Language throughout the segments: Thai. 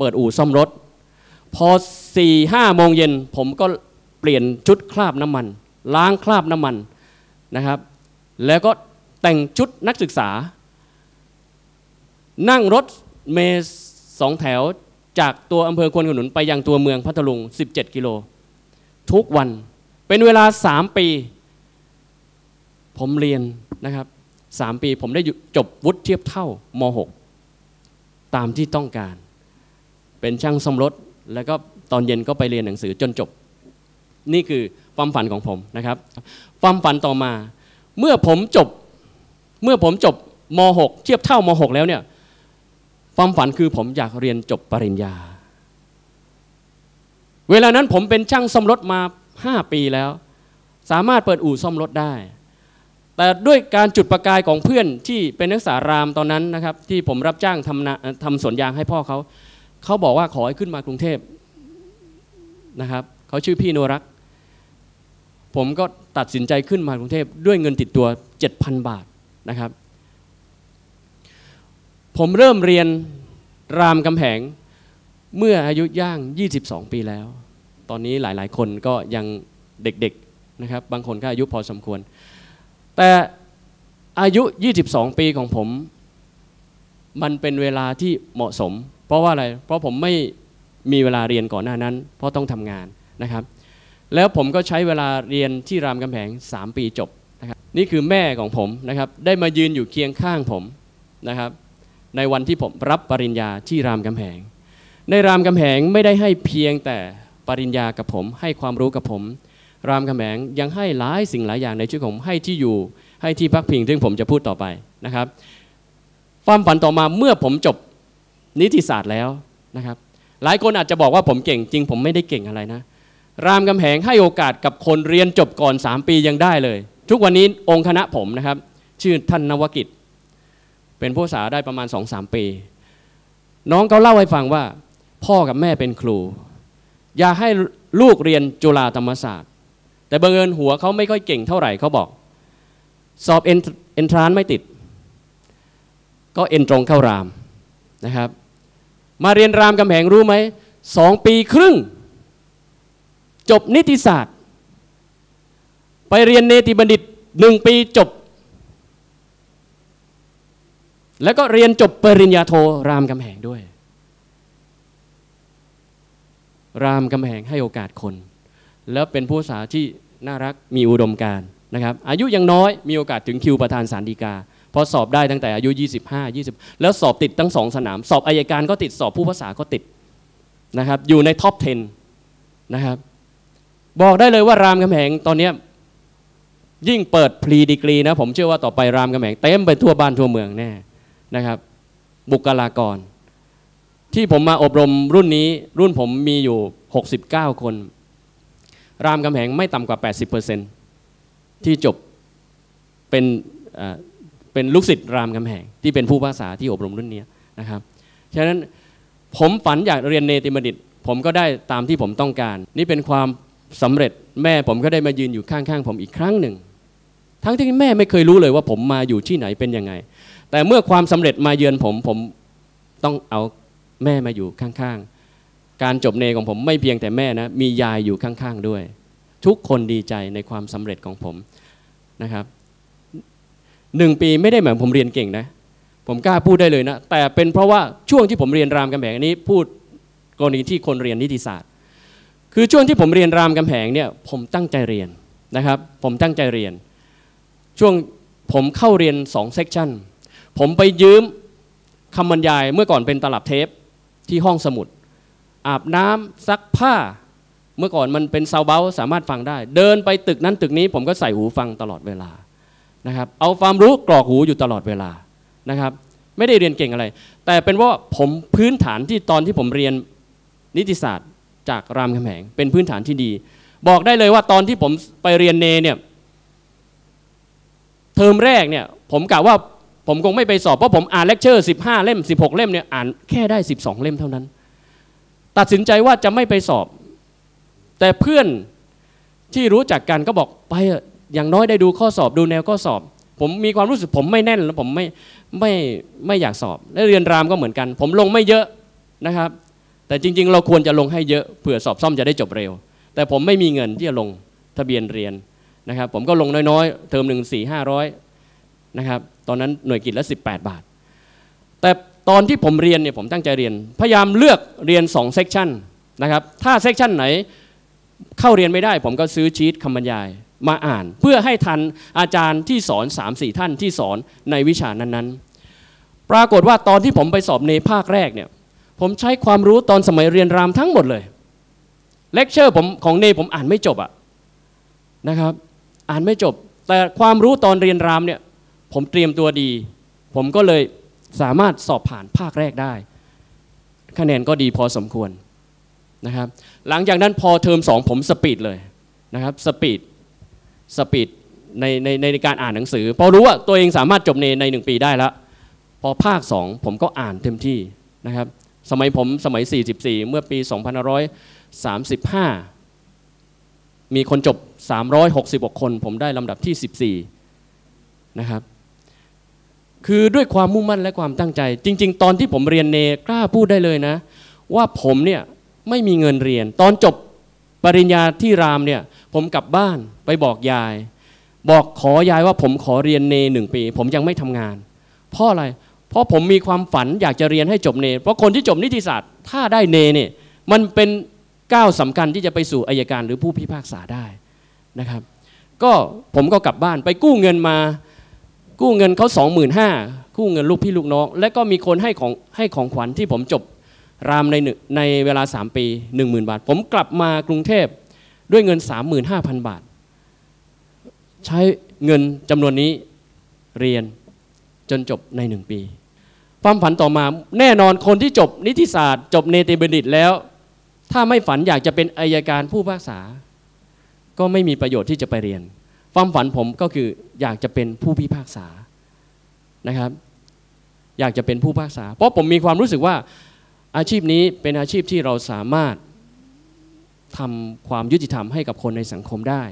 เปิดอู่ซ่อมรถ พอสี่ห้าโมงเย็นผมก็เปลี่ยนชุดคราบน้ำมัน ล้างคราบน้ำมันนะครับ แล้วก็แต่งชุดนักศึกษา นั่งรถเมล์สองแถวจากตัวอำเภอควนขนุนไปยังตัวเมืองพัทลุง 17 กิโล ทุกวันเป็นเวลา 3 ปี ผมเรียนนะครับ 3 ปีผมได้จบวุฒิเทียบเท่าม 6 ตามที่ต้องการ เป็นช่างสมรถ แล้วก็ตอนเย็นก็ไปเรียนหนังสือจนจบ นี่คือความฝันของผมนะครับ ความฝันต่อมา เมื่อผมจบ เมื่อผมจบม .6 เทียบเท่าม 6 แล้วเนี่ย ความฝันคือผมอยากเรียนจบปริญญา เวลานั้นผมเป็นช่างซ่อมรถมา 5 ปีแล้ว สามารถเปิดอู่ซ่อมรถได้แต่ด้วยการจุดประกายของเพื่อนที่เป็นนักศึกษารามตอนนั้นนะครับ ที่ผมรับจ้างทำนาทำสวนยางให้พ่อเขา เขาบอกว่าขอให้ขึ้นมากรุงเทพนะครับเขาชื่อพี่โนรัก ผมก็ตัดสินใจขึ้นมากรุงเทพด้วยเงินติดตัว 7,000 บาทนะครับ ผมเริ่มเรียนรามกำแหงเมื่ออายุย่าง 22 ปีแล้ว ตอนนี้หลายๆ คนก็ยังเด็กๆนะครับ บางคนก็อายุพอสมควร แต่อายุ 22 ปีของผม มันเป็นเวลาที่เหมาะสม เพราะว่าอะไร เพราะผมไม่มีเวลาเรียนก่อนหน้านั้น เพราะต้องทำงานนะครับ แล้วผมก็ใช้เวลาเรียนที่รามคำแหง 3 ปีจบนะครับ นี่คือแม่ของผมนะครับ ได้มายืนอยู่เคียงข้างผมนะครับ ในวันที่ผมรับปริญญาที่รามคำแหง ในรามคำแหงไม่ได้ให้เพียงแต่ปริญญากับผม ให้ความรู้กับผม รามคำแหงยังให้หลายสิ่งหลายอย่างในชีวิตผมให้ที่อยู่ให้ที่พักพิงซึ่งผมจะพูดต่อไปนะครับ ความฝันต่อมาเมื่อผมจบ นิติศาสตร์แล้วนะครับ หลายคนอาจจะบอกว่าผมเก่งจริง ผมไม่ได้เก่งอะไรนะ รามคำแหงให้โอกาสกับคนเรียนจบก่อน 3 ปียังได้เลย ทุกวันนี้องค์คณะผมนะครับ ชื่อท่านนวกิจ เป็นผู้ศึกษาได้ประมาณ 2-3 ปี น้องเขาเล่าให้ฟังว่า พ่อกับแม่เป็นครู อย่าให้ลูกเรียนจุฬาธรรมศาสตร์ แต่บังเอิญหัวเขาไม่ค่อยเก่งเท่าไหร่เขาบอก สอบเอ็นทรานไม่ติด ก็เอ็นตรงเข้ารามนะครับ มาเรียนรามกำแหงรู้ไหมสองปีครึ่ง จบนิติศาสตร์ ไปเรียนเนติบัณฑิตหนึ่งปีจบ แล้วก็เรียนจบปริญญาโทรามกำแหงด้วย รามกำแหงให้โอกาสคน แล้วเป็นผู้สาที่น่ารักมีอุดมการนะครับ อายุยังน้อยมีโอกาสถึงคิวประธานสารดีกา พอสอบได้ตั้งแต่อายุ 25 20 แล้วสอบติดทั้งสองสนาม สอบอายการก็ติดสอบผู้ภาษาก็ติดนะครับ อยู่ในท็อป 10 นะครับ บอกได้เลยว่ารามคำแหงตอนนี้ยิ่งเปิดพรีดีกรีนะ ผมเชื่อว่าต่อไปรามคำแหงเต็มไปทั่วบ้านทั่วเมืองแน่นะครับ บุคลากร ที่ผมมาอบรมรุ่นนี้รุ่นผมมีอยู่ 69 คน รามคำแหงไม่ต่ำกว่า 80%ที่จบเป็น เป็นลูกศิษย์รามคำแหงที่เป็นผู้ภาษาที่อบรมรุ่นนี้นะครับฉะนั้นผมฝันอยากเรียนเนติบัณฑิต ผมก็ได้ตามที่ผมต้องการ นี่เป็นความสำเร็จแม่ผมก็ได้มายืนอยู่ข้างๆ ผมอีกครั้งหนึ่ง ทั้งที่แม่ไม่เคยรู้เลยว่าผมมาอยู่ที่ไหนเป็นยังไง แต่เมื่อความสำเร็จมาเยือนผมผมต้องเอาแม่มาอยู่ข้างๆ การจบเนของผมไม่เพียงแต่แม่นะมียายอยู่ข้างๆด้วย ทุกคนดีใจในความสำเร็จของผมนะครับ หนึ่งปีไม่ได้หมายผมเรียนเก่งนะ ผมกล้าพูดได้เลยนะ แต่เป็นเพราะว่าช่วงที่ผมเรียนรามกำแหงอันนี้พูดกรณีที่คนเรียนนิติศาสตร์ คือช่วงที่ผมเรียนรามกำแหงเนี่ยผมตั้งใจเรียนนะครับ ผมตั้งใจเรียน ช่วงผมเข้าเรียนสองเซกชันผมไปยืมคำบรรยายเมื่อก่อนเป็นตลับเทปที่ห้องสมุด อาบน้ำซักผ้า เมื่อก่อนมันเป็นซาวเบลสามารถฟังได้ เดินไปตึกนั้นตึกนี้ผมก็ใส่หูฟังตลอดเวลา นะครับเอาความรู้กรอกหูอยู่ตลอดเวลานะครับไม่ได้เรียนเก่งอะไร แต่เป็นว่าผมพื้นฐานที่ตอนที่ผมเรียนนิติศาสตร์จากรามคำแหงเป็นพื้นฐานที่ดี บอกได้เลยว่าตอนที่ผมไปเรียนเนเนี่ยเทอมแรกเนี่ยผมกะว่าผมคงไม่ไปสอบเพราะผมอ่านเลคเชอร์15 เล่ม 16 เล่มเนี่ยอ่านแค่ได้ 12 เล่มเท่านั้น ตัดสินใจว่าจะไม่ไปสอบ แต่เพื่อนที่รู้จักกันก็บอกไป อย่างน้อยได้ดูข้อสอบดูแนวข้อสอบ ผมมีความรู้สึกผมไม่แน่นแล้วผมไม่ไม่ไม่อยากสอบและเรียนรามก็เหมือนกัน ผมลงไม่เยอะนะครับ แต่จริง ๆ เราควรจะลงให้เยอะเผื่อสอบซ่อมจะได้จบเร็ว แต่ผมไม่มีเงินที่จะลงทะเบียนเรียนนะครับ ผมก็ลงน้อยๆ เทอมหนึ่งสี่ห้าร้อยนะครับตอนนั้นหน่วยกิจละ 18 บาท แต่ตอนที่ผมเรียนเนี่ยผมตั้งใจเรียน พยายามเลือกเรียน2เซกชันนะครับถ้าเซกชันไหนเข้าเรียนไม่ได้ ผมก็ซื้อชีตคำบรรยาย มาอ่าน เพื่อให้ทันอาจารย์ที่สอน 3-4 ท่านที่สอนในวิชานั้นๆ ปรากฏว่าตอนที่ผมไปสอบในภาคแรกเนี่ยผมใช้ความรู้ตอนสมัยเรียนรามทั้งหมดเลยเลคเชอร์ผมของเนผมอ่านไม่จบอะนะครับอ่านไม่จบ แต่ความรู้ตอนเรียนรามเนี่ยผมเตรียมตัวดี ผมก็เลยสามารถสอบผ่านภาคแรกได้ คะแนนก็ดีพอสมควรนะครับหลังจากนั้นพอเทอมสองผมสปีดเลยนะครับสปีด สปีดในในในการอ่านหนังสือพอรู้ว่าตัวเองสามารถจบในในหนึ่งปีได้แล้ว พอภาคสองผมก็อ่านเต็มที่นะครับ สมัยผมสมัย 44 เมื่อปี 2535 มีคนจบ 366 คน ผมได้ลำดับที่ 14 นะครับ คือด้วยความมุ่งมั่นและความตั้งใจ จริง ๆ ตอนที่ผมเรียนเนกล้าพูดได้เลยนะ ว่าผมเนี่ยไม่มีเงินเรียน ตอนจบปริญญาที่รามเนี่ย ผมกลับบ้านไปบอกยาย บอกขอยายว่าผมขอเรียนเนหนึ่งปี ผมยังไม่ทำงาน เพราะอะไร เพราะผมมีความฝันอยากจะเรียนให้จบเน เพราะคนที่จบนิติศาสตร์ ถ้าได้เนเนี่ยมันเป็นก้าวสำคัญที่จะไปสู่อายการหรือผู้พิพากษาได้นะครับ ก็ผมก็กลับบ้านไปกู้เงินมา กู้เงินเขาสองหมื่นห้ากู้เงินลูกพี่ลูกน้อง และก็มีคนให้ของให้ของขวัญที่ผมจบรามในในเวลา 3 ปี 10,000 บาท ผมกลับมากรุงเทพ ด้วยเงิน 35,000 บาท ใช้เงินจำนวนนี้เรียนจนจบในหนึ่งปี ความฝันต่อมาแน่นอนคนที่จบนิติศาสตร์ จบเนติบัณฑิตแล้ว ถ้าไม่ฝันอยากจะเป็นอายการผู้พิพากษา ก็ไม่มีประโยชน์ที่จะไปเรียน ความฝันผมก็คืออยากจะเป็นผู้พิพากษานะครับอยากจะเป็นผู้พิพากษา เพราะผมมีความรู้สึกว่าอาชีพนี้เป็นอาชีพที่เราสามารถ ทำความยุติธรรมให้กับคนในสังคมได้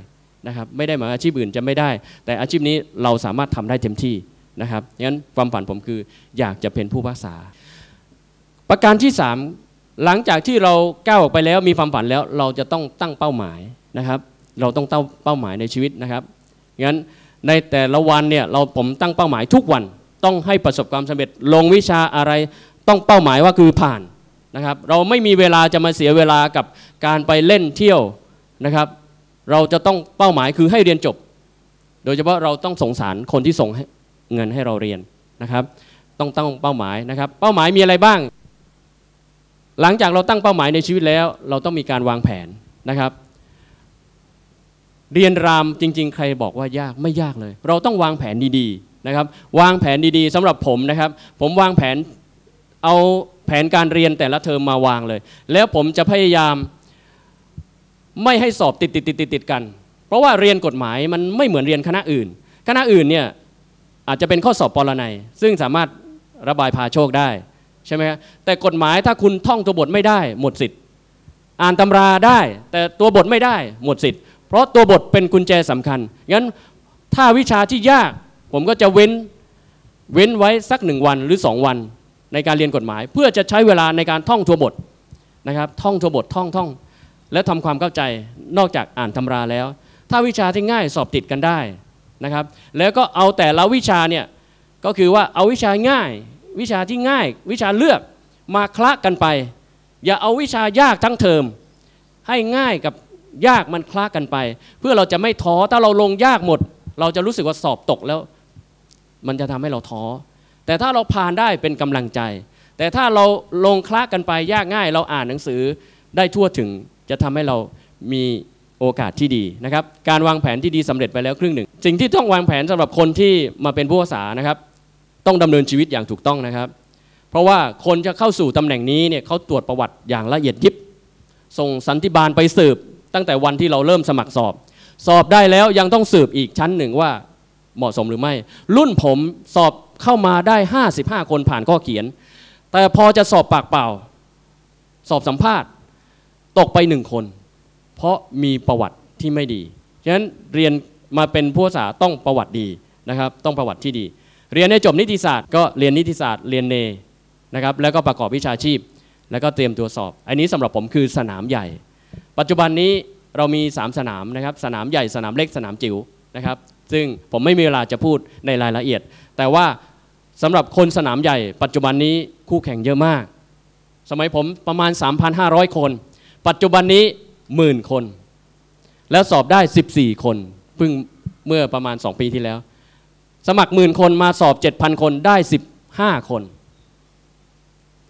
นะครับไม่ได้หมายอาชีพอื่นจะไม่ได้ แต่อาชีพนี้เราสามารถทำได้เต็มที่นะครับงั้นความฝันผมคืออยากจะเป็นผู้พิพากษา ประการที่ 3 หลังจากที่เราก้าวออกไปแล้วมีความฝันแล้วเราจะต้องตั้งเป้าหมายนะครับ เราต้องตั้งเป้าหมายในชีวิตนะครับงั้นในแต่ละวันเนี่ยเราผมตั้งเป้าหมายทุกวันต้องให้ประสบความสำเร็จลงวิชาอะไรต้องเป้าหมายว่าคือผ่าน นะครับ เราไม่มีเวลาจะมาเสียเวลากับการไปเล่นเที่ยวนะครับ เราจะต้องเป้าหมายคือให้เรียนจบ โดยเฉพาะเราต้องสงสารคนที่ส่งเงินให้เราเรียนนะครับ ต้องตั้งเป้าหมายนะครับ เป้าหมายมีอะไรบ้าง หลังจากเราตั้งเป้าหมายในชีวิตแล้ว เราต้องมีการวางแผนนะครับ เรียนรามจริง ๆ ใครบอกว่ายากไม่ยากเลย เราต้องวางแผนดีๆนะครับ วางแผนดีๆสำหรับผมนะครับ ผมวางแผนเอา แผนการเรียนแต่ละเทอมมาวางเลย แล้วผมจะพยายามไม่ให้สอบติดติดติดติดติดกัน เพราะว่าเรียนกฎหมายมันไม่เหมือนเรียนคณะอื่น คณะอื่นเนี่ยอาจจะเป็นข้อสอบปรนัยซึ่งสามารถระบายพาโชคได้ใช่ไหมครับแต่กฎหมายถ้าคุณท่องตัวบทไม่ได้หมดสิทธิ์ อ่านตำราได้ แต่ตัวบทไม่ได้หมดสิทธิ์ เพราะตัวบทเป็นกุญแจสำคัญงั้นถ้าวิชาที่ยาก ผมก็จะเว้นเว้นไว้สักหนึ่งวันหรือสองวัน ในการเรียนกฎหมาย เพื่อจะใช้เวลาในการท่องทัวบทนะครับท่องทัวบทท่องท่องแล้วทำความเข้าใจนอกจากอ่านตำราแล้ว ถ้าวิชาที่ง่ายสอบติดกันได้นะครับ แล้วก็เอาแต่ละวิชาเนี่ยก็คือว่าเอาวิชาง่าย วิชาที่ง่าย วิชาเลือกมาคละกันไป อย่าเอาวิชายากทั้งเทอม ให้ง่ายกับยากมันคละกันไป เพื่อเราจะไม่ท้อถ้าเราลงยากหมด เราจะรู้สึกว่าสอบตกแล้ว มันจะทำให้เราท้อ แต่ถ้าเราผ่านได้เป็นกำลังใจ แต่ถ้าเราลงคละกันไปยากง่าย เราอ่านหนังสือได้ทั่วถึงจะทำให้เรามีโอกาสที่ดีนะครับ การวางแผนที่ดีสำเร็จไปแล้วครึ่งหนึ่ง สิ่งที่ต้องวางแผนสำหรับคนที่มาเป็นผู้ภาษานะครับ ต้องดำเนินชีวิตอย่างถูกต้องนะครับ เพราะว่าคนจะเข้าสู่ตำแหน่งนี้เนี่ยเขาตรวจประวัติอย่างละเอียดยิบ ส่งสันติบาลไปสืบ ตั้งแต่วันที่เราเริ่มสมัครสอบ สอบได้แล้วยังต้องสืบอีกชั้นหนึ่งว่าเหมาะสมหรือไม่ รุ่นผมสอบ เข้ามาได้ 55 คนผ่านข้อเขียน แต่พอจะสอบปากเปล่า สอบสัมภาษณ์ ตกไปหนึ่งคน เพราะมีประวัติที่ไม่ดีฉะนั้นเรียนมาเป็นผู้ภาษาต้องประวัติดีนะครับต้องประวัติที่ดี เรียนในจบนิติศาสตร์ก็เรียนนิติศาสตร์เรียนเนนะครับแล้วก็ประกอบวิชาชีพ แล้วก็เตรียมตัวสอบ อันนี้สำหรับผมคือสนามใหญ่ ปัจจุบันนี้เรามี 3 สนามนะครับสนามใหญ่สนามเล็กสนามจิ๋วนะครับ ซึ่งผมไม่มีเวลาจะพูดในรายละเอียด แต่ว่าสำหรับคนสนามใหญ่ ปัจจุบันนี้คู่แข่งเยอะมาก สมัยผมประมาณ 3,500 คน ปัจจุบันนี้หมื่นคน แล้วสอบได้ 14 คนเพิ่งเมื่อประมาณ 2 ปีที่แล้ว สมัครหมื่นคนมาสอบ 7,000 คนได้ 15 คน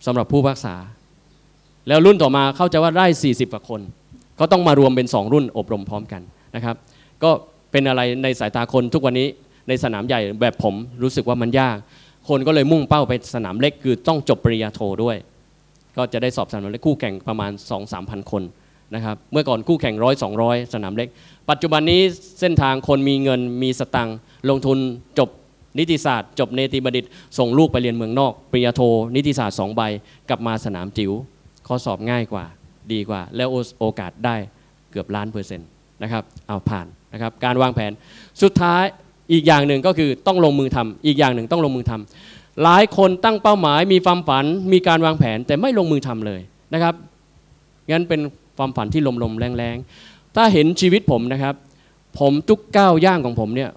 สำหรับผู้พักษา แล้วรุ่นต่อมาเข้าใจว่าได้ 40 กว่าคน ก็ต้องมารวมเป็น 2 รุ่นอบรมพร้อมกันนะครับ ก็ เป็นอะไรในสายตาคนทุกวันนี้ในสนามใหญ่แบบผมรู้สึกว่ามันยาก คนก็เลยมุ่งเป้าไปสนามเล็กคือต้องจบปริญญาโทด้วย ก็จะได้สอบสนามเล็กคู่แข่งประมาณ 2-3พันคนนะครับเมื่อก่อนคู่แข่งร้อยสองร้อยสนามเล็ก ปัจจุบันนี้เส้นทางคนมีเงินมีสตังค์ลงทุนจบนิติศาสตร์ จบเนติบัณฑิต ส่งลูกไปเรียนเมืองนอก ปริญญาโท นิติศาสตร์2ใบ กลับมาสนามจิ๋วข้อสอบง่ายกว่าดีกว่า แล้วโอกาสได้เกือบล้านเปอร์เซ็นต์นะครับเอาผ่าน นะครับการวางแผนสุดท้ายอีกอย่างหนึ่งก็คือต้องลงมือทำอีกอย่างหนึ่งต้องลงมือทำหลายคนตั้งเป้าหมายมีความฝันมีการวางแผนแต่ไม่ลงมือทำเลยนะครับงั้นเป็นความฝันที่ลมๆแรงๆ ถ้าเห็นชีวิตผมนะครับ ผมทุกก้าวย่างของผมเนี่ย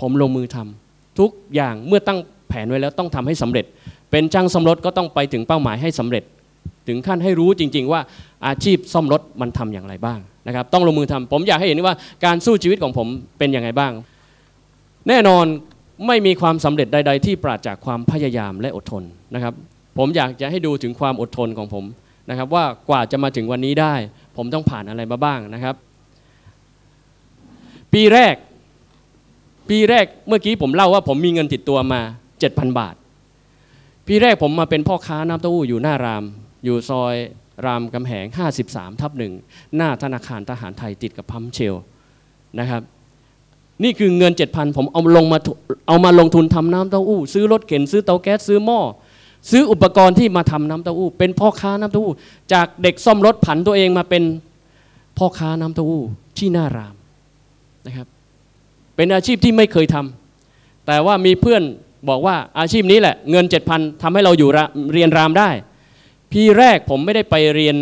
ผมลงมือทำทุกอย่างเมื่อตั้งแผนไว้แล้วต้องทำให้สำเร็จ เป็นช่างซ่อมรถก็ต้องไปถึงเป้าหมายให้สำเร็จ ถึงขั้นให้รู้จริง ๆ ว่า อาชีพซ่อมรถมันทำอย่างไรบ้างนะครับต้องลงมือทำผมอยากให้เห็นว่าการสู้ชีวิตของผมเป็นอย่างไรบ้าง แน่นอนไม่มีความสำเร็จใด ๆ ที่ปราศจากความพยายามและอดทนนะครับ ผมอยากจะให้ดูถึงความอดทนของผมนะครับว่ากว่าจะมาถึงวันนี้ได้ ผมต้องผ่านอะไรมาบ้างนะครับ ปีแรก ปีแรกเมื่อกี้ผมเล่าว่าผมมีเงินติดตัวมา 7,000 บาท ปีแรกผมมาเป็นพ่อค้าน้ำเต้าหู้อยู่หน้าราม อยู่ซอย รามกำแหง 53 ทับหนึ่งหน้าธนาคารทหารไทยติดกับพัมเชลนะครับ นี่คือเงิน 7,000 ผมเอาลงมาเอามาลงทุนทำน้ำเต้าหู้ซื้อรถเข็นซื้อเตาแก๊สซื้อหม้อซื้ออุปกรณ์ที่มาทำน้ำเต้าหู้เป็นพ่อค้าน้ำเต้าหู้จากเด็กซ่อมรถผันตัวเองมาเป็นพ่อค้าน้ำเต้าหู้ที่หน้ารามนะครับเป็นอาชีพที่ไม่เคยทำแต่ว่ามีเพื่อนบอกว่าอาชีพนี้แหละเงิน 7,000ทำให้เราอยู่เรียนรามได้ พี่แรกผมไม่ได้ไปเรียน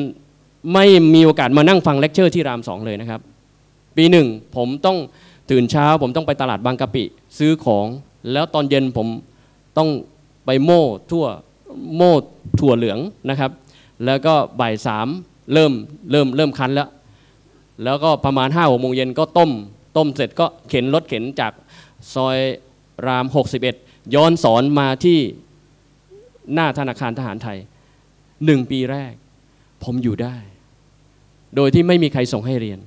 ไม่มีโอกาสมานั่งฟังเลคเชอร์ที่รามสองเลยนะครับ ปีหนึ่งผมต้องตื่นเช้า ผมต้องไปตลาดบางกะปิ ซื้อของแล้วตอนเย็นผมต้องไปโม่ทั่วโม่ถั่วเหลืองนะครับ แล้วก็บ่ายสามเริ่มเริ่มเริ่มคันแล้ว แล้วก็ประมาณห้าหกโมงเย็นก็ต้ม ต้มเสร็จก็เข็นรถเข็นจากซอยราม 61 ย้อนสอนมาที่หน้าธนาคารทหารไทย หนึ่งปีแรก ผมอยู่ได้ โดยที่ไม่มีใครส่งให้เรียน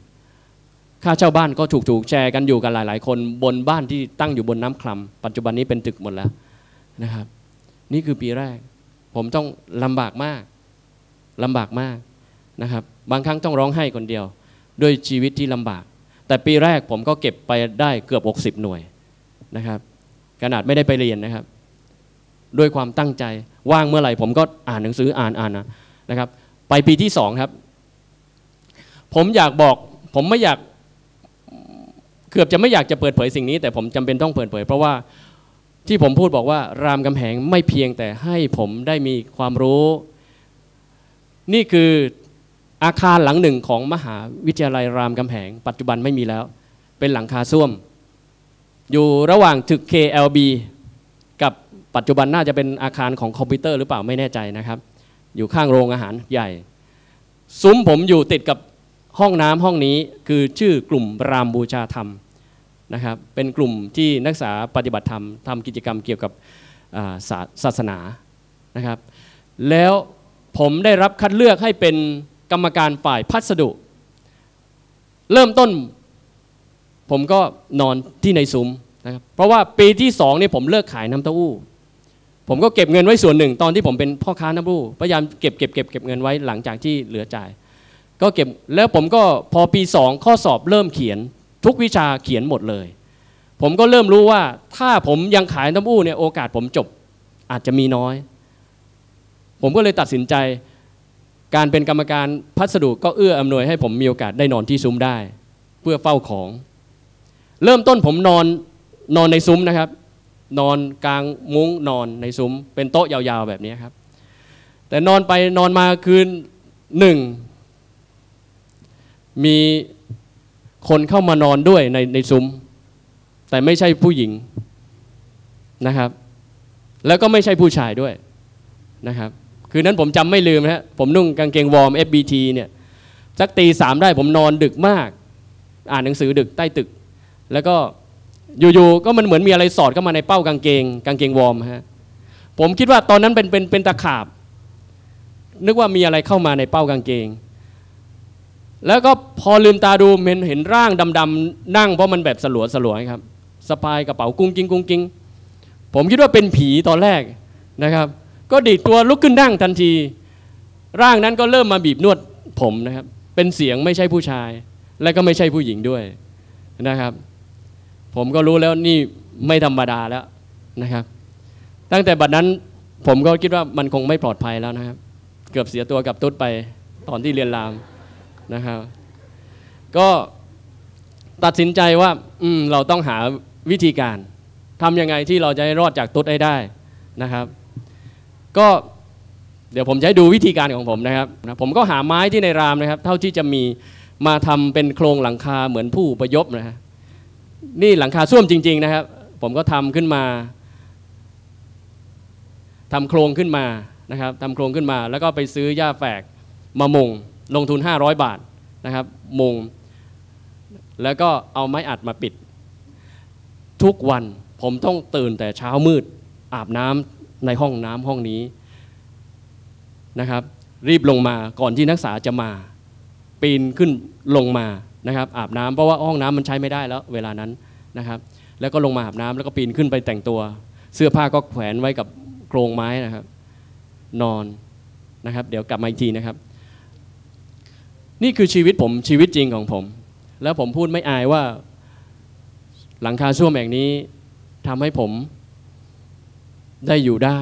ค่าเช่าบ้านก็ถูกถูกแชร์กันอยู่กันหลาย ๆ คนบนบ้านที่ตั้งอยู่บนน้ำคลำปัจจุบันนี้เป็นตึกหมดแล้วนะครับ นี่คือปีแรก ผมต้องลำบากมากลำบากมากนะครับ บางครั้งต้องร้องไห้คนเดียว ด้วยชีวิตที่ลำบาก แต่ปีแรกผมก็เก็บไปได้เกือบ 60 หน่วยนะครับขนาดไม่ได้ไปเรียนนะครับ ด้วยความตั้งใจ ว่างเมื่อไหร่ผมก็อ่านหนังสืออ่านอ่านนะนะครับ ไปปีที่สองครับ ผมอยากบอกผมไม่อยากเกือบจะไม่อยากจะเปิดเผยสิ่งนี้ แต่ผมจำเป็นต้องเปิดเผย เพราะว่าที่ผมพูดบอกว่ารามกำแหงไม่เพียงแต่ให้ผมได้มีความรู้ นี่คืออาคารหลังหนึ่งของมหาวิทยาลัยรามกำแหง ปัจจุบันไม่มีแล้ว เป็นหลังคาส้วม อยู่ระหว่างตึก KLB กับ ปัจจุบันน่าจะเป็นอาคารของคอมพิวเตอร์หรือเปล่าไม่แน่ใจนะครับ อยู่ข้างโรงอาหารใหญ่ ซุ้มผมอยู่ติดกับห้องน้ำห้องนี้คือชื่อกลุ่มรามบูชาธรรมนะครับ เป็นกลุ่มที่นักศึกษาปฏิบัติธรรมทำกิจกรรมเกี่ยวกับศาศาสนานะครับ แล้วผมได้รับคัดเลือกให้เป็นกรรมการฝ่ายพัสดุ เริ่มต้นผมก็นอนที่ในซุ้มนะครับเพราะว่าปีที่สองนี่ผมเลิกขายน้ำเต้าหู้ ผมก็เก็บเงินไว้ส่วนหนึ่ง ตอนที่ผมเป็นพ่อค้าน้ำผู้พยายามเก็บเก็บเก็บเก็บเงินไว้หลังจากที่เหลือจ่าย ก็เก็บแล้วผมก็พอปีสองข้อสอบเริ่มเขียน ทุกวิชาเขียนหมดเลย ผมก็เริ่มรู้ว่าถ้าผมยังขายน้ำอู้เนี่ยโอกาสผมจบอาจจะมีน้อย ผมก็เลยตัดสินใจ การเป็นกรรมการพัสดุก็เอื้ออำนวยให้ผมมีโอกาสได้นอนที่ซุ้มได้ เพื่อเฝ้าของ เริ่มต้นผมนอนนอนในซุ้มนะครับ นอนกลางมุ้งนอนในซุ้ม เป็นโต๊ะยาวๆแบบนี้ครับ แต่นอนไปนอนมาคืนหนึ่ง มีคนเข้ามานอนด้วยในในซุ้ม แต่ไม่ใช่ผู้หญิงนะครับ แล้วก็ไม่ใช่ผู้ชายด้วยนะครับ คืนนั้นผมจำไม่ลืมนะฮะผมนุ่งกางเกงวอร์ม FBT เนี่ยสักตีสามได้ผมนอนดึกมาก อ่านหนังสือดึกใต้ตึก แล้วก็ อยู่ๆก็มันเหมือนมีอะไรสอดเข้ามาในเป้ากางเกง กางเกงวอร์มฮะผมคิดว่าตอนนั้นเป็นเป็นเป็นตะขาบ นึกว่ามีอะไรเข้ามาในเป้ากางเกง แล้วก็พอลืมตาดูเห็นเห็นร่างดำๆนั่งเพราะมันแบบสลัวสลัวครับสะพายกระเป๋ากุ้งกิ้งกุ้งกิ้งผมคิดว่าเป็นผีตอนแรกนะครับ ก็ดีดตัวลุกขึ้นนั่งทันที ร่างนั้นก็เริ่มมาบีบนวดผมนะครับ เป็นเสียงไม่ใช่ผู้ชาย และก็ไม่ใช่ผู้หญิงด้วยนะครับ ผมก็รู้แล้วนี่ไม่ธรรมดาแล้วนะครับ ตั้งแต่บัดนั้นผมก็คิดว่ามันคงไม่ปลอดภัยแล้วนะครับ เกือบเสียตัวกับตุ๊ดไปตอนที่เรียนรามนะครับ ก็ตัดสินใจว่าอืมเราต้องหาวิธีการทำยังไงที่เราจะให้รอดจากตุ๊ดให้ได้นะครับ ก็เดี๋ยวผมจะให้ดูวิธีการของผมนะครับ ผมก็หาไม้ที่ในรามนะครับ เท่าที่จะมีมาทำเป็นโครงหลังคาเหมือนผู้ประยบนะฮะ นี่หลังคาส้วมจริง ๆ นะครับ ผมก็ทำขึ้นมาทำโครงขึ้นมานะครับทำโครงขึ้นมา แล้วก็ไปซื้อหญ้าแฝกมามุง ลงทุน 500 บาทนะครับ มุง แล้วก็เอาไม้อัดมาปิด ทุกวันผมต้องตื่นแต่เช้ามืด อาบน้ำในห้องน้ำห้องนี้นะครับ รีบลงมาก่อนที่นักศึกษาจะมา ปีนขึ้นลงมา นะครับอาบน้ำเพราะว่าห้องน้ำมันใช้ไม่ได้แล้ว เวลานั้นนะครับแล้วก็ลงมาอาบน้ำแล้วก็ปีนขึ้นไปแต่งตัว เสื้อผ้าก็แขวนไว้กับโครงไม้นะครับ นอนนะครับ เดี๋ยวกลับมาอีกทีนะครับ นี่คือชีวิตผมชีวิตจริงของผม แล้วผมพูดไม่อายว่าหลังคาส้วมแห่งนี้ทำให้ผมได้อยู่ได้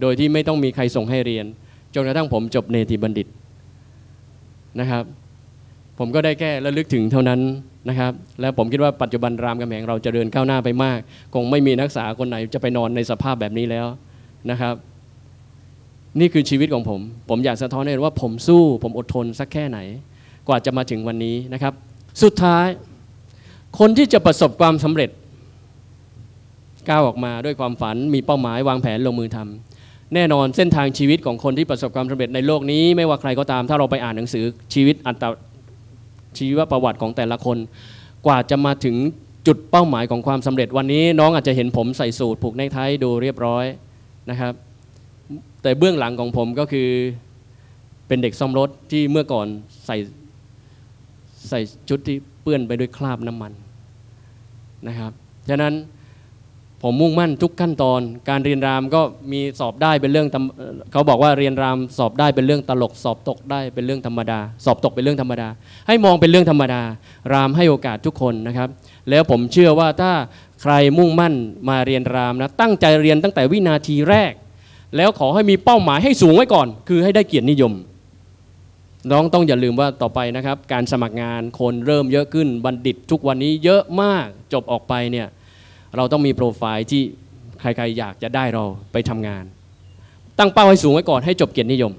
โดยที่ไม่ต้องมีใครส่งให้เรียน จนกระทั่งผมจบเนติบัณฑิตนะครับ ผมก็ได้แค่ระลึกถึงเท่านั้นนะครับ และผมคิดว่าปัจจุบันรามกำแหงเราจะเจริญก้าวหน้าไปมาก คงไม่มีนักศึกษาคนไหนจะไปนอนในสภาพแบบนี้แล้วนะครับ นี่คือชีวิตของผม ผมอยากสะท้อนให้เห็นว่าผมสู้ ผมอดทนสักแค่ไหน กว่าจะมาถึงวันนี้นะครับ สุดท้าย คนที่จะประสบความสำเร็จก้าวออกมาด้วยความฝันมีเป้าหมายวางแผนลงมือทำแน่นอนเส้นทางชีวิตของคนที่ประสบความสำเร็จในโลกนี้ ไม่ว่าใครก็ตามถ้าเราไปอ่านหนังสือชีวิตอัต ชีวประวัติของแต่ละคน กว่าจะมาถึงจุดเป้าหมายของความสำเร็จวันนี้น้องอาจจะเห็นผมใส่สูทผูกในไทดูเรียบร้อยนะครับ แต่เบื้องหลังของผมก็คือเป็นเด็กซ่อมรถที่เมื่อก่อนใส่ใส่ชุดที่เปื้อนไปด้วยคราบน้ำมันนะครับฉะนั้น ผมมุ่งมั่นทุกขั้นตอน การเรียนรามก็มีสอบได้เป็นเรื่องเขาบอกว่าเรียนรามสอบได้เป็นเรื่องตลก สอบตกได้เป็นเรื่องธรรมดา สอบตกเป็นเรื่องธรรมดา ให้มองเป็นเรื่องธรรมดา รามให้โอกาสทุกคนนะครับ แล้วผมเชื่อว่าถ้าใครมุ่งมั่นมาเรียนรามนะตั้งใจเรียนตั้งแต่วินาทีแรก แล้วขอให้มีเป้าหมายให้สูงไว้ก่อน คือให้ได้เกียรตินิยมน้องต้องอย่าลืมว่าต่อไปนะครับ การสมัครงานคนเริ่มเยอะขึ้นบัณฑิตทุกวันนี้เยอะมากจบออกไปเนี่ย เราต้องมีโปรไฟล์ที่ใครๆอยากจะได้เราไปทำงาน ตั้งเป้าให้สูงไว้ก่อนให้จบเกียรตินิยม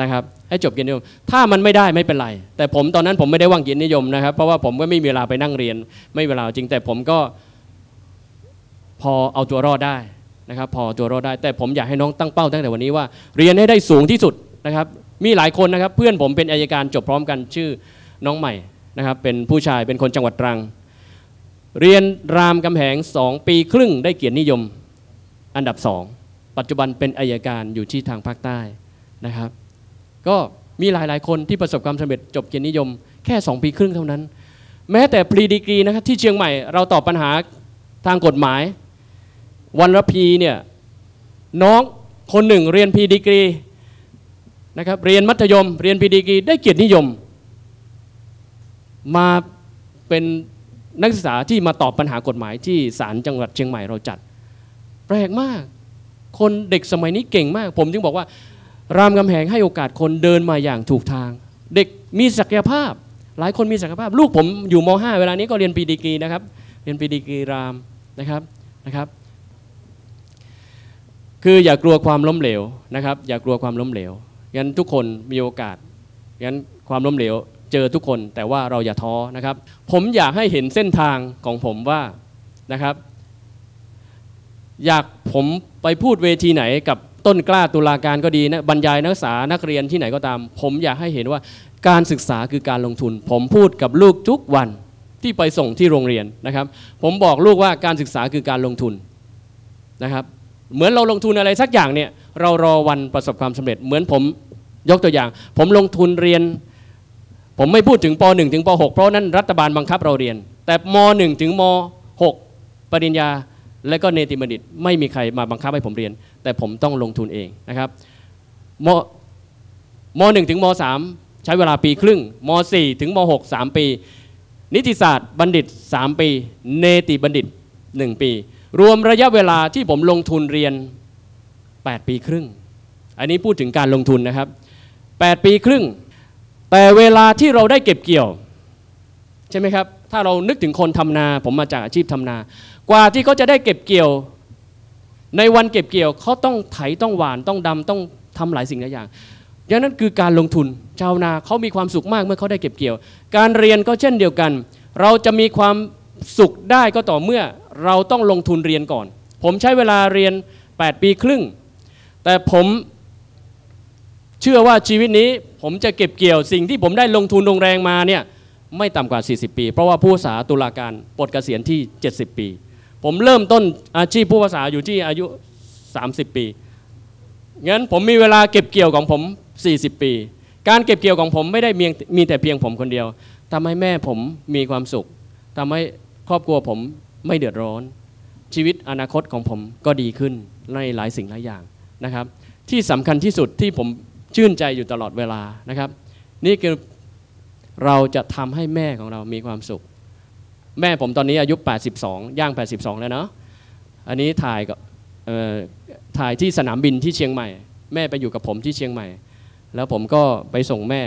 นะครับให้จบเกียรตินิยม ถ้ามันไม่ได้ไม่เป็นไร แต่ผมตอนนั้นผมไม่ได้ว่างเกียรตินิยมนะครับเพราะว่าผมก็ไม่มีเวลาไปนั่งเรียน ไม่มีเวลาจริงแต่ผมก็พอเอาตัวรอดได้นะครับพอตัวรอดได้แต่ผมอยากให้น้องตั้งเป้าตั้งแต่วันนี้ว่า เรียนให้ได้สูงที่สุดนะครับมีหลายคนนะครับเพื่อนผมเป็นอายการจบพร้อมกันชื่อน้องใหม่นะครับเป็นผู้ชายเป็นคนจังหวัดตรัง เรียนรามกำแหงสองปีครึ่งได้เกียรตินิยมอันดับสองปัจจุบันเป็นอายการอยู่ที่ทางภาคใต้นะครับ ก็มีหลาย ๆ คนที่ประสบความสำเร็จจบเกียรตินิยม แค่ 2 ปีครึ่งเท่านั้น แม้แต่ปรีดีกรีนะครับที่เชียงใหม่เราตอบปัญหาทางกฎหมาย วันรพีเนี่ยน้องคนหนึ่งเรียนพีดีกรีนะครับเรียนมัธยม เรียนพีดีกรีได้เกียรตินิยม มาเป็น นักศึกษาที่มาตอบปัญหากฎหมายที่ศาลจังหวัดเชียงใหม่เราจัด แปลกมาก คนเด็กสมัยนี้เก่งมาก ผมจึงบอกว่ารามกำแหงให้โอกาสคนเดินมาอย่างถูกทาง เด็กมีศักยภาพ หลายคนมีศักยภาพ ลูกผมอยู่ม .5 เวลานี้ก็เรียนปีดีกีนะครับเรียนปีดีกีรามนะครับนะครับ คืออย่ากลัวความล้มเหลวนะครับ อย่ากลัวความล้มเหลวงั้นทุกคนมีโอกาสงั้นความล้มเหลว เจอทุกคนแต่ว่าเราอย่าท้อนะครับ ผมอยากให้เห็นเส้นทางของผมว่านะครับ อยากผมไปพูดเวทีไหนกับต้นกล้าตุลาการก็ดีนะบรรยายนักศึกษานักเรียนที่ไหนก็ตาม ผมอยากให้เห็นว่าการศึกษาคือการลงทุน ผมพูดกับลูกทุกวันที่ไปส่งที่โรงเรียนนะครับ ผมบอกลูกว่าการศึกษาคือการลงทุนนะครับเหมือนเราลงทุนอะไรสักอย่างเนี่ยเรารอวันประสบความสำเร็จ เหมือนผมยกตัวอย่าง ผมลงทุนเรียน ผมไม่พูดถึงป .1 ถึงป .6 เพราะนั้นรัฐบาลบังคับเราเรียน แต่ม .1 ถึงม .6 ปริญญาและก็เนติบัณฑิตไม่มีใครมาบังคับให้ผมเรียน แต่ผมต้องลงทุนเองนะครับมม .1 ถึงม .3 ใช้เวลาปีครึ่งม .4 ถึงม .6 3 ปี นิติศาสตร์บัณฑิต 3 ปี เนติบัณฑิต 1 ปี รวมระยะเวลาที่ผมลงทุนเรียน 8 ปีครึ่ง อันนี้พูดถึงการลงทุนนะครับ 8 ปีครึ่ง แต่เวลาที่เราได้เก็บเกี่ยว ใช่ไหมครับ ถ้าเรานึกถึงคนทำนา ผมมาจากอาชีพทำนา กว่าที่เขาจะได้เก็บเกี่ยว ในวันเก็บเกี่ยวเขาต้องไถต้องหวานต้องดำต้องทำหลายสิ่งหลายอย่างดังนั้นคือการลงทุนชาวนาเขามีความสุขมากเมื่อเขาได้เก็บเกี่ยว การเรียนก็เช่นเดียวกัน เราจะมีความสุขได้ก็ต่อเมื่อเราต้องลงทุนเรียนก่อน ผมใช้เวลาเรียน 8 ปีครึ่ง แต่ผม เชื่อว่าชีวิตนี้ผมจะเก็บเกี่ยวสิ่งที่ผมได้ลงทุนลงแรงมาเนี่ยไม่ต่ำกว่า 40 ปี เพราะว่าผู้ษาตุลาการปลดเกษียณที่ 70 ปี ผมเริ่มต้นอาชีพผู้ภาษาอยู่ที่อายุ 30 ปีงั้นผมมีเวลาเก็บเกี่ยวของผม 40 ปี การเก็บเกี่ยวของผมไม่ได้มีมีแต่เพียงผมคนเดียวทำให้แม่ผมมีความสุขทำให้ครอบครัวผมไม่เดือดร้อน ชีวิตอนาคตของผมก็ดีขึ้นในหลายสิ่งหลายอย่างนะครับ ที่สำคัญที่สุดที่ผม ชื่นใจอยู่ตลอดเวลานะครับ นี่คือเราจะทำให้แม่ของเรามีความสุข แม่ผมตอนนี้อายุ 82 ย่าง 82 แล้วเนาะอันนี้ถ่ายกับเอ่อถ่ายที่สนามบินที่เชียงใหม่ แม่ไปอยู่กับผมที่เชียงใหม่ แล้วผมก็ไปส่งแม่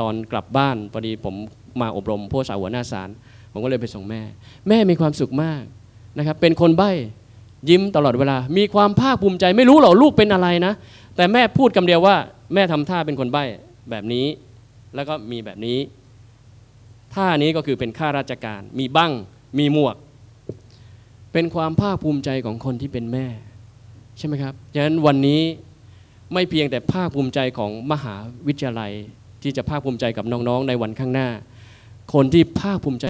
ตอนกลับบ้านพอดีผมมาอบรมผู้สาวหัวหน้าศาลผมก็เลยไปส่งแม่ แม่มีความสุขมากนะครับ เป็นคนใบ้ยิ้มตลอดเวลา มีความภาคภูมิใจไม่รู้หรอกลูกเป็นอะไรนะ แต่แม่พูดคำเดียวว่า แม่ทำท่าเป็นคนใบ้แบบนี้ แล้วก็มีแบบนี้ ท่านี้ก็คือเป็นข้าราชการ มีบั้งมีหมวก เป็นความภาคภูมิใจของคนที่เป็นแม่ ใช่ไหมครับฉะนั้นวันนี้ไม่เพียงแต่ภาคภูมิใจของมหาวิทยาลัย ที่จะภาคภูมิใจกับน้องๆในวันข้างหน้า คนที่ภาคภูมิใจ